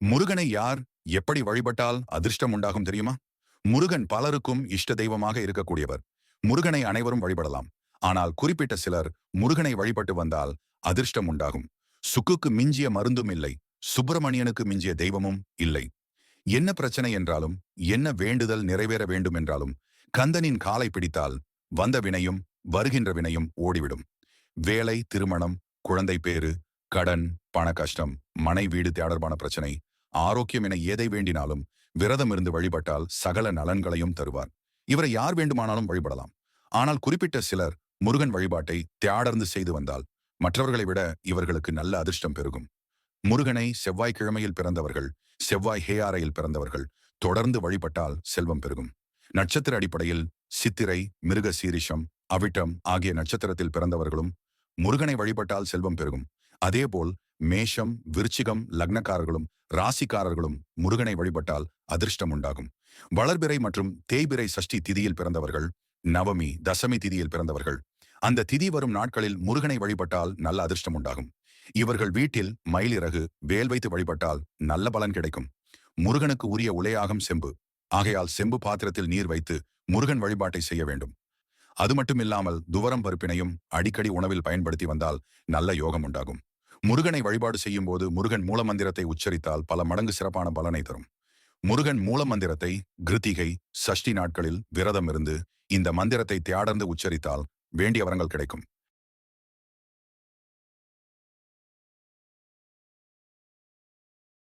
முருகனை யார் எப்படி வழிபட்டால் அதிர்ஷ்டம் உண்டாகும் தெரியுமா? முருகன் பலருக்கும் இஷ்ட தெய்வமாக இருக்கக்கூடியவர். முருகனை அனைவரும் வழிபடலாம். ஆனால் குறிப்பிட்ட சிலர் முருகனை வழிபட்டு வந்தால் அதிர்ஷ்டம் உண்டாகும். சுக்குக்கு மிஞ்சிய மருந்தும் இல்லை. சுப்பிரமணியனுக்கு மிஞ்சிய தெய்வமும் இல்லை. என்ன பிரச்சனை என்றாலும் என்ன வேண்டுதல் நிறைவேற வேண்டும் என்றாலும் கந்தனின் காலை பிடித்தால் வந்த வினையும் வருகின்ற வினையும் ஓடிவிடும். வேலை திருமணம் குழந்தை பேறு கடன் பண கஷ்டம் மனை வீடு தொடர்பான பிரச்சனை ஆரோக்கியம் என எதை வேண்டினாலும் விரதம் இருந்து வழிபட்டால் சகல நலன்களையும் தருவார். இவரை யார் வேண்டுமானாலும் வழிபடலாம். ஆனால் குறிப்பிட்ட சிலர் முருகன் வழிபாட்டை தியாடர்ந்து செய்து வந்தால் மற்றவர்களை விட இவர்களுக்கு நல்ல அதிர்ஷ்டம் பெருகும். முருகனை செவ்வாய்க்கிழமையில் பிறந்தவர்கள் செவ்வாய் ஹேயாரையில் பிறந்தவர்கள் தொடர்ந்து வழிபட்டால் செல்வம் பெருகும். நட்சத்திர அடிப்படையில் சித்திரை மிருக சீரிஷம் அவிட்டம் ஆகிய நட்சத்திரத்தில் பிறந்தவர்களும் முருகனை வழிபட்டால் செல்வம் பெருகும். அதேபோல் மேஷம் விருச்சிகம் லக்னக்காரர்களும் ராசிக்காரர்களும் முருகனை வழிபட்டால் அதிர்ஷ்டம் உண்டாகும். வளர்பிறை மற்றும் தேய்பிறை சஷ்டி திதியில் பிறந்தவர்கள் நவமி தசமி திதியில் பிறந்தவர்கள் அந்த திதி வரும் நாட்களில் முருகனை வழிபட்டால் நல்ல அதிர்ஷ்டம் உண்டாகும். இவர்கள் வீட்டில் மயிலிறகு வேல் வைத்து வழிபட்டால் நல்ல பலன் கிடைக்கும். முருகனுக்கு உரிய உலையாகம் செம்பு. ஆகையால் செம்பு பாத்திரத்தில் நீர் வைத்து முருகன் வழிபாட்டை செய்ய வேண்டும். அது மட்டுமில்லாமல் துவரம் பருப்பினையும் அடிக்கடி உணவில் பயன்படுத்தி வந்தால் நல்ல யோகம் உண்டாகும். முருகனை வழிபாடு செய்யும் போது முருகன் மூலமந்திரத்தை உச்சரித்தால் பல மடங்கு சிறப்பான பலனை தரும். முருகன் மூலமந்திரத்தை கிருத்திகை சஷ்டி நாட்களில் விரதம் இருந்து இந்த மந்திரத்தை தியாடர்ந்து உச்சரித்தால் வேண்டிய வரங்கள் கிடைக்கும்.